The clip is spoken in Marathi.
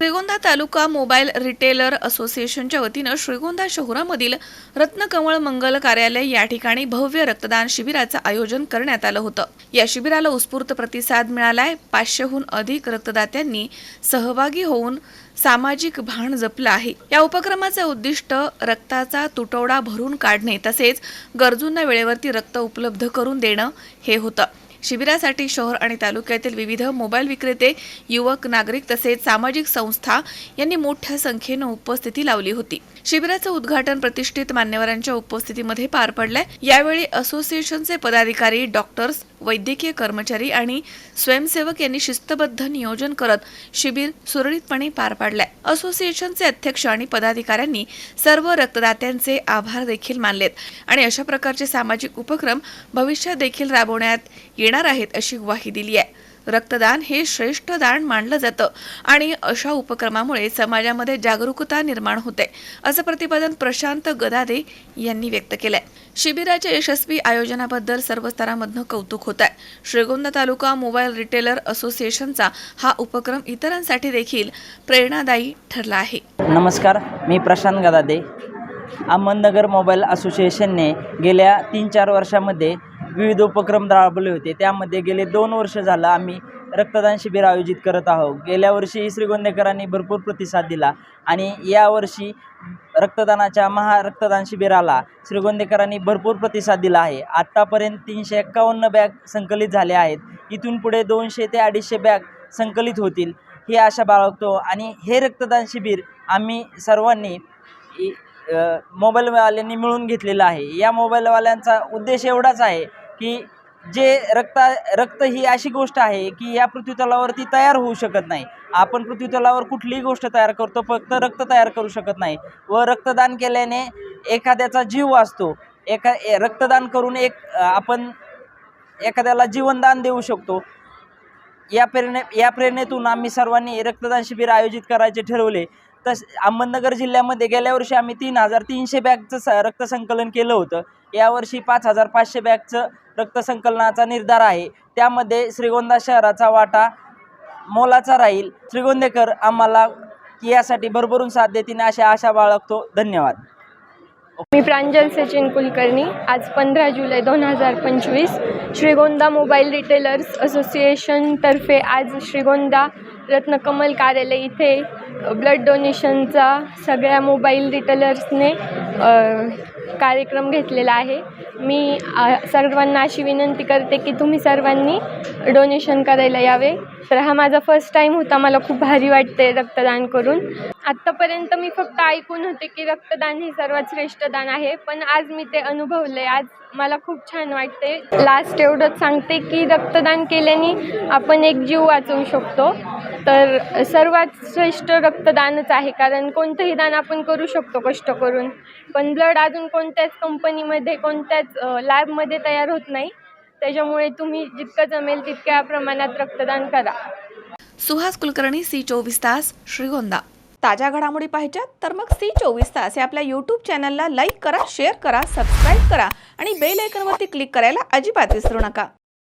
श्रीगोंदा तालुका मोबाईल रिटेलर असोसिएशनच्या वतीनं श्रीगोंदा शहरामधील रत्नकमळ मंगल कार्यालय या ठिकाणी भव्य रक्तदान शिबिराचं आयोजन करण्यात आलं होतं. या शिबिराला उत्स्फूर्त प्रतिसाद मिळालाय. पाचशेहून अधिक रक्तदात्यांनी सहभागी होऊन सामाजिक भान जपलं आहे. या उपक्रमाचे उद्दिष्ट रक्ताचा तुटवडा भरून काढणे तसेच गरजूंना वेळेवरती रक्त उपलब्ध करून देणं हे होतं. शिबिरासाठी शहर आणि तालुक्यातील विविध मोबाईल विक्रेते युवक नागरिक तसेच सामाजिक संस्था यांनी मोठ्या संख्येनं उपस्थिती लावली होती. शिबिराचं उद्घाटन प्रतिष्ठित मान्यवरांच्या उपस्थितीमध्ये पार पडलंय. यावेळी असोसिएशनचे पदाधिकारी डॉक्टर्स वैद्यकीय कर्मचारी आणि स्वयंसेवक यांनी शिस्तबद्ध नियोजन करत शिबिर सुरळीतपणे पार पाडलंय. असोसिएशनचे अध्यक्ष आणि पदाधिकाऱ्यांनी सर्व रक्तदात्यांचे आभार देखील मानलेत आणि अशा प्रकारचे सामाजिक उपक्रम भविष्यात देखील राबवण्यात येणार आहेत अशी ग्वाही दिली आहे. रक्तदान हे श्रेष्ठ दान मानलं जातं. आणि अशा उपक्रमामुळे समाजामध्ये जागरूकता निर्माण होते असं प्रतिपादन प्रशांत गदादे यांनी व्यक्त केलंय. शिबिराच्या यशस्वी आयोजनाबद्दल सर्व स्तरामधनं कौतुक होत आहे श्रीगोंदा तालुका मोबाईल रिटेलर असोसिएशनचा हा उपक्रम इतरांसाठी देखील प्रेरणादायी ठरला आहे. नमस्कार मी प्रशांत गदादे अहमदनगर मोबाईल असोसिएशनने गेल्या तीन चार वर्षामध्ये विविध उपक्रम राबवले होते. त्यामध्ये गेले दोन वर्ष झालं आम्ही रक्तदान शिबिर आयोजित करत आहोत. गेल्या वर्षी श्रीगोंदेकरांनी भरपूर प्रतिसाद दिला आणि यावर्षी रक्तदानाच्या महा रक्तदान शिबिराला श्रीगोंदेकरांनी भरपूर प्रतिसाद दिला आहे. आत्तापर्यंत तीनशे एक्कावन्न बॅग संकलित झाल्या आहेत. इथून पुढे दोनशे ते अडीचशे बॅग संकलित होतील ही आशा बाळगतो. आणि हे रक्तदान शिबिर आम्ही सर्वांनी मोबाईलवाल्यांनी मिळून घेतलेलं आहे. या मोबाईलवाल्यांचा उद्देश एवढाच आहे की जे रक्ता रक्त ही अशी गोष्ट आहे की या पृथ्वीतलावरती तयार होऊ शकत नाही. आपण पृथ्वीतलावर कुठलीही गोष्ट तयार करतो फक्त रक्त तयार करू शकत नाही. व रक्तदान केल्याने एखाद्याचा जीव वाचतो. एका ए- रक्तदान करून एक आपण एखाद्याला जीवनदान देऊ शकतो. या प्रेरणे या प्रेरणेतून आम्ही सर्वांनी रक्तदान शिबिर आयोजित करायचे ठरवले. तस अहमदनगर जिल्ह्यामध्ये गेल्या वर्षी आम्ही तीन हजार तीनशे बॅगचं स रक्तसंकलन केलं होतं. यावर्षी पाच हजार पाचशे बॅगचं रक्तसंकलनाचा निर्धार आहे. त्यामध्ये श्रीगोंदा शहराचा वाटा मोलाचा राहील. श्रीगोंदेकर आम्हाला यासाठी भरभरून साथ देतील अशी आशा बाळगतो. धन्यवाद. मी प्रांजल सचिन कुलकर्णी. आज पंधरा जुलै दोन हजार पंचवीस श्रीगोंदा मोबाईल रिटेलर्स असोसिएशनतर्फे आज श्रीगोंदा रत्नकमल कार्यालय इथे ब्लड डोनेशनचा सगळ्या मोबाईल रिटेलर्सने कार्यक्रम घेतलेला आहे. मी सर्वांना अशी विनंती करते की तुम्ही सर्वांनी डोनेशन करायला यावे. तर हा माझा फर्स्ट टाईम होता मला खूप भारी वाटते रक्तदान करून. आत्तापर्यंत मी फक्त ऐकून होते की रक्तदान हे सर्वात श्रेष्ठ दान आहे पण आज मी ते अनुभवले आज मला खूप छान वाटते लास्ट एवढंच सांगते की रक्तदान केल्याने आपण एक जीव वाचवू शकतो. तर सर्वात श्रेष्ठ रक्तदानच आहे कारण कोणतंही दान आपण करू शकतो कष्ट करून. पण ब्लड अजून कोणत्याच कंपनीमध्ये कोणत्याच लॅबमध्ये तयार होत नाही. त्याच्यामुळे तुम्ही जितकं जमेल तितक्या प्रमाणात रक्तदान करा. सुहास कुलकर्णी सी चोवीस तास श्रीगोंदा. ताज्या घडामोडी पाहिजेत तर मग सी चोवीस तास या आपल्या यूट्यूब चॅनलला लाईक करा शेअर करा सबस्क्राईब करा आणि बेल आयकनवरती क्लिक करायला अजिबात विसरू नका.